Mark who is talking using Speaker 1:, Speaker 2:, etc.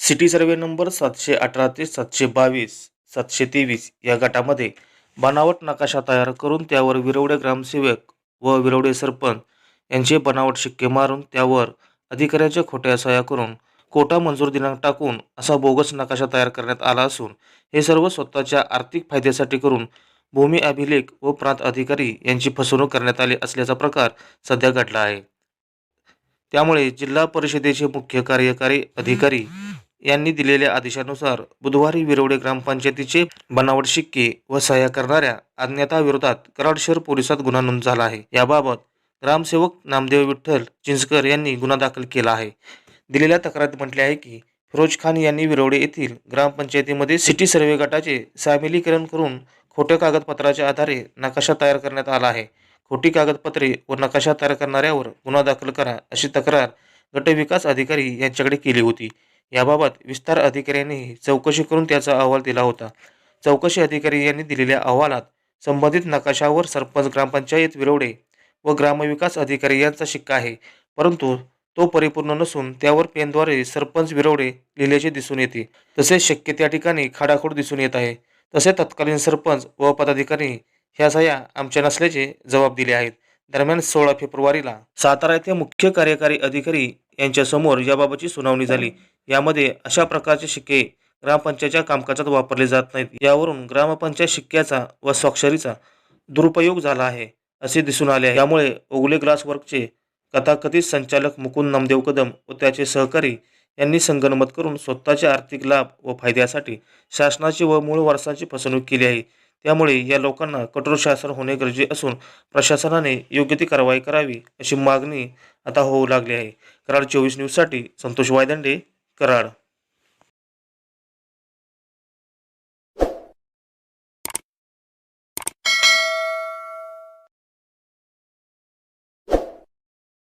Speaker 1: City survey number सातशे अठरा ते सातशे बावीस सातशे तेवीस या गटामध्ये बनावट नकाशा तयार करून त्यावर विरवडे ग्रामसेवक व विरवडे सरपंच यांचे बनावट शिक्के मारून त्यावर अधिकाऱ्याच्या खोट्या सह्या करून कोटा मंजूर दिनांक टाकून असा बोगस नकाशा तयार करण्यात आला असून हे सर्व स्वतःच्या आर्थिक फायद्यासाठी करून भूमी अभिलेख व प्रांत अधिकारी यांची फसवणूक करण्यात आली असल्याचा प्रकार सध्या घडला आहे. त्यामुळे जिल्हा परिषदेचे मुख्य कार्यकारी अधिकारी यांनी दिलेल्या आदेशानुसार बुधवारी विरवडे ग्रामपंचायतीचे बनावट शिक्के व सह्या करणाऱ्या अज्ञाताविरोधात कराड शहर पोलिसात गुन्हा नोंद झाला आहे. याबाबत ग्रामसेवक नामदेव विठ्ठल चिंचकर यांनी गुन्हा दाखल केला आहे. दिलेल्या तक्रारीत म्हटले आहे की फिरोज खान यांनी विरवडे येथील ग्रामपंचायतीमध्ये सिटी सर्वे गटाचे सामिलीकरण करून खोट्या कागदपत्राच्या आधारे नकाशा तयार करण्यात आला आहे. खोटी कागदपत्रे व नकाशा तयार करणाऱ्यावर गुन्हा दाखल करा अशी तक्रार गटविकास अधिकारी यांच्याकडे केली होती. याबाबत विस्तार अधिकाऱ्यांनीही चौकशी करून त्याचा अहवाल दिला होता. चौकशी अधिकारी यांनी दिलेल्या अहवालात संबंधित नकाशावर सरपंच ग्रामपंचायत विरवडे व ग्रामविकास अधिकारी यांचा शिक्का आहे. परंतु तो परिपूर्ण नसून त्यावर पेनद्वारे सरपंच विरवडे लिहिल्याचे दिसून येते. तसेच शक्य त्या ठिकाणी खाडाखोड दिसून येत आहे. तसे तत्कालीन सरपंच व पदाधिकारी ह्या सह्या आमच्या नसल्याचे जबाब दिले आहेत. दरम्यान सोळा फेब्रुवारीला सातारा येथे मुख्य कार्यकारी अधिकारी यांच्यासमोर याबाबतची सुनावणी झाली. यामध्ये अशा प्रकारचे शिक्के ग्रामपंचायतच्या कामकाजात वापरले जात नाहीत. यावरून ग्रामपंचायत शिक्क्याचा व स्वाक्षरीचा दुरुपयोग झाला आहे असे दिसून आले आहे. यामुळे ओगले ग्लास वर्कचे कथाकथित संचालक मुकुंद नामदेव कदम व त्याचे सहकारी यांनी संगनमत करून स्वतःचे आर्थिक लाभ व फायद्यासाठी शासनाची व मूळ वारसाची फसवणूक केली आहे. त्यामुळे या लोकांना कठोर शासन होणे गरजे असून प्रशासनाने योग्य ती कारवाई करावी अशी मागणी आता होऊ लागली आहे. कराड चोवीस न्यूजसाठी संतोष वायदंडे कराड